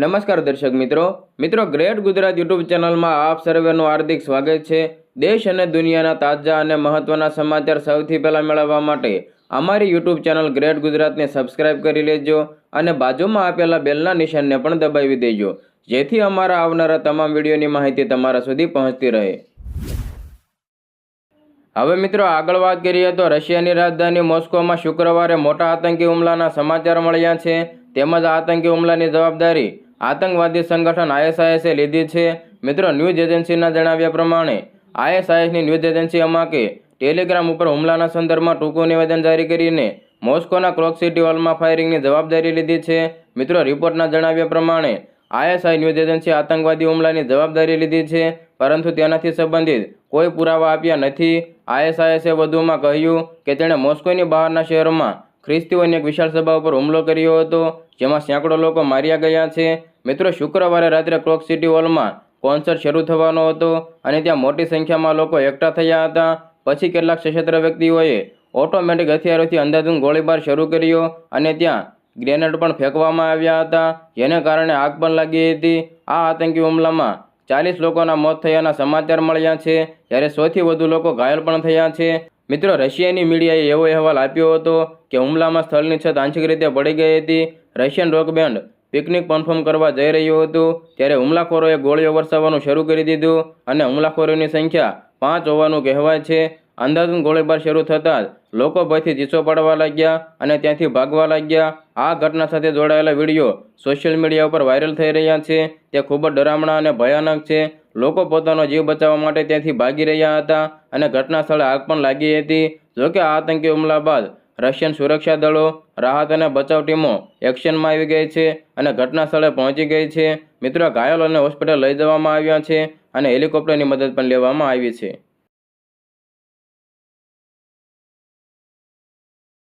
નમસ્કાર દર્શક મિત્રો. મિત્રો, ગ્રેટ ગુજરાત યુટ્યુબ ચેનલમાં આપ સર્વેનું હાર્દિક સ્વાગત છે. દેશ અને દુનિયાના તાજા અને મહત્ત્વના સમાચાર સૌથી પહેલાં મેળવવા માટે અમારી યુટ્યુબ ચેનલ ગ્રેટ ગુજરાતને સબસ્ક્રાઇબ કરી લેજો અને બાજુમાં આપેલા બેલના નિશાનને પણ દબાવી દેજો. જેથી અમારા આવનારા તમામ વિડીયોની માહિતી તમારા સુધી પહોંચતી રહે. હવે મિત્રો, આગળ વાત કરીએ તો રશિયાની રાજધાની મોસ્કોમાં શુક્રવારે મોટા આતંકી હુમલાના સમાચાર મળ્યા છે. તેમજ આતંકી હુમલાની જવાબદારી આતંકવાદી સંગઠન આઈએસઆઈએસે લીધી છે. મિત્રો, ન્યૂઝ એજન્સીના જણાવ્યા પ્રમાણે, આઈએસઆઈએસની ન્યૂઝ એજન્સી અમાકે ટેલિગ્રામ ઉપર હુમલાના સંદર્ભમાં ટૂંકું નિવેદન જારી કરીને મોસ્કોના ક્રોક સિટી હોલમાં ફાયરિંગની જવાબદારી લીધી છે. મિત્રો, રિપોર્ટના જણાવ્યા પ્રમાણે, આઈએસઆઈ ન્યૂઝ એજન્સી આતંકવાદી હુમલાની જવાબદારી લીધી છે, પરંતુ તેનાથી સંબંધિત કોઈ પુરાવા આપ્યા નથી. આઈએસઆઈએસે વધુમાં કહ્યું કે તેણે મોસ્કોની બહારના શહેરોમાં ખ્રિસ્તીઓની એક વિશાળ સભા ઉપર હુમલો કર્યો હતો, જેમાં સેંકડો લોકો માર્યા ગયા છે. મિત્રો, શુક્રવારે રાત્રે ક્લોક સિટી હોલમાં કોન્સર્ટ શરૂ થવાનો હતો અને ત્યાં મોટી સંખ્યામાં લોકો એકઠા થયા હતા. પછી કેટલાક સશસ્ત્ર વ્યક્તિઓએ ઓટોમેટિક હથિયારોથી અંધાધૂન ગોળીબાર શરૂ કર્યો અને ત્યાં ગ્રેનેડ પણ ફેંકવામાં આવ્યા હતા, જેને કારણે આગ પણ લાગી હતી. આ આતંકી હુમલામાં ચાલીસ લોકોના મોત થયાના સમાચાર મળ્યા છે, જ્યારે સૌથી વધુ લોકો ઘાયલ પણ થયા છે. મિત્રો, રશિયાની મીડિયાએ એવો અહેવાલ આપ્યો હતો કે હુમલામાં સ્થળની છત આંશિક રીતે પડી ગઈ હતી. Russian rock band Picnic perform કરવા જઈ રહ્યું હતું, ત્યારે હુમલાખોરોએ ગોળીઓ વરસાવવાનું શરૂ કરી દીધું અને હુમલાખોરોની સંખ્યા પાંચ હોવાનું કહેવાય છે. અંધાધુન ગોળીબાર શરૂ થતાં જ લોકો ભયથી ચીસો પાડવા લાગ્યા અને ત્યાંથી ભાગવા લાગ્યા. આ ઘટના સાથે જોડાયેલા વીડિયો સોશિયલ મીડિયા ઉપર વાયરલ થઈ રહ્યા છે. તે ખૂબ જ ડરામણા અને ભયાનક છે. લોકો પોતાનો જીવ બચાવવા માટે ત્યાંથી ભાગી રહ્યા હતા અને ઘટના સ્થળે આગ પણ લાગી હતી. જોકે આ આતંકી હુમલા બાદ રશિયન સુરક્ષા દળો, રાહત અને બચાવ ટીમો એક્શનમાં આવી ગઈ છે અને ઘટના સ્થળે પહોંચી ગઈ છે. મિત્રો, ઘાયલોને હોસ્પિટલ લઈ જવામાં આવ્યા છે અને હેલિકોપ્ટરની મદદ પણ લેવામાં આવી છે.